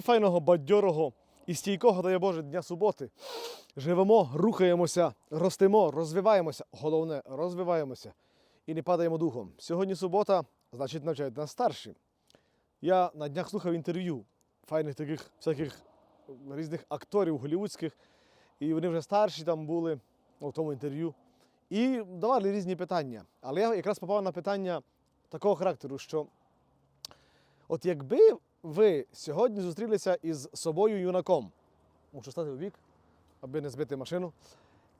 файного, бадьорого і стійкого, дає Боже, дня суботи. Живемо, рухаємося, ростемо, розвиваємося. Головне, розвиваємося і не падаємо духом. Сьогодні субота, значить, навчають нас старші. Я на днях слухав інтерв'ю файних таких всяких різних акторів голівудських, і вони вже старші там були в тому інтерв'ю. І давали різні питання. Але я якраз попав на питання такого характеру, що от якби ви сьогодні зустрілися із собою юнаком, мушу стати у вік, аби не збити машину.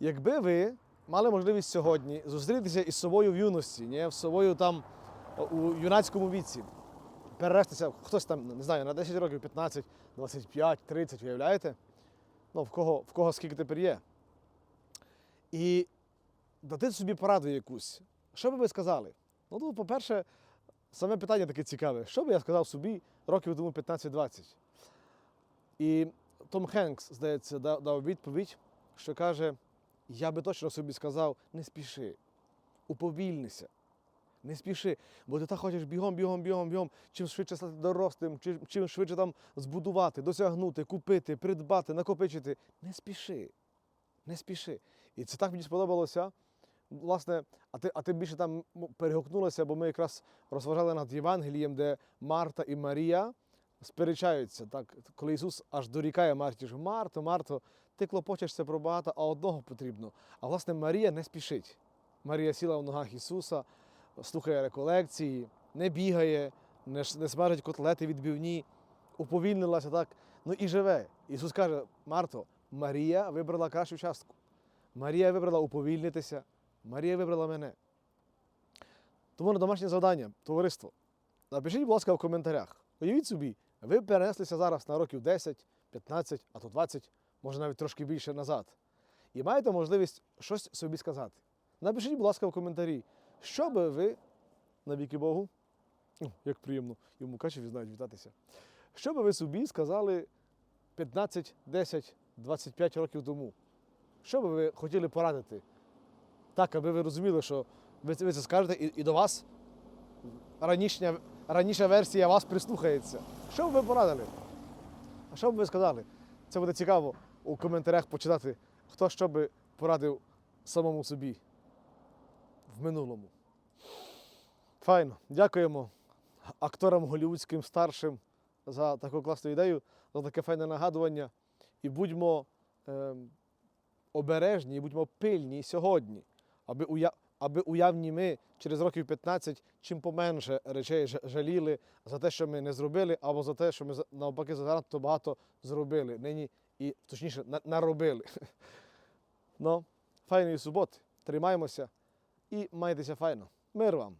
Якби ви мали можливість сьогодні зустрітися із собою в юності, не з собою там у юнацькому віці, перевестися, хтось там, не знаю, на 10 років, 15, 25, 30, уявляєте? Ну, в кого, в кого скільки тепер є. І дати собі пораду якусь. Що би ви сказали? Ну, по-перше, саме питання таке цікаве. Що би я сказав собі років тому 15-20? І Том Хенкс, здається, дав, відповідь, що каже: я би точно собі сказав, не спіши, уповільнися. Не спіши, бо ти так хочеш бігом, бігом, бігом, бігом, чим швидше стати дорослим, чим, чим швидше там збудувати, досягнути, купити, придбати, накопичити. Не спіши. Не спіши. І це так мені сподобалося. Власне, а ти, а ти більше там м, перегукнулося, бо ми якраз розважали над Євангелієм, де Марта і Марія сперечаються. Так? Коли Ісус аж дорікає Марті, що Марто, Марто, ти клопочешся про багато, а одного потрібно. А власне Марія не спішить. Марія сіла в ногах Ісуса, слухає реколекції, не бігає, не, не смажить котлети відбивні, уповільнилася так, ну і живе. Ісус каже: Марто, Марія вибрала кращу частку. Марія вибрала уповільнитися, Марія вибрала мене. Тому на домашнє завдання, товариство. Напишіть, будь ласка, в коментарях. Уявіть собі, ви перенеслися зараз на років 10, 15, а то 20, може навіть трошки більше назад. І маєте можливість щось собі сказати. Напишіть, будь ласка, в коментарі, що би ви, на віки Богу, як приємно, і в Мукачеві знають вітатися. Що би ви собі сказали 15, 10, 25 років тому? Що би ви хотіли порадити? Так, аби ви розуміли, що ви, це- ви це скажете, і, і до вас ранішня, раніша версія вас прислухається. Що б ви порадили? А що б ви сказали? Це буде цікаво у коментарях почитати, хто що би порадив самому собі в минулому. Файно. Дякуємо акторам голівудським старшим за таку класну ідею, за таке файне нагадування. І будьмо ем, обережні, і будьмо пильні сьогодні, аби, уя... аби уявні ми через років 15 чим поменше речей жаліли за те, що ми не зробили, або за те, що ми навпаки занадто багато зробили. Нині і точніше на- наробили. Ну, файної суботи. Тримаємося і майтеся файно. Мир вам!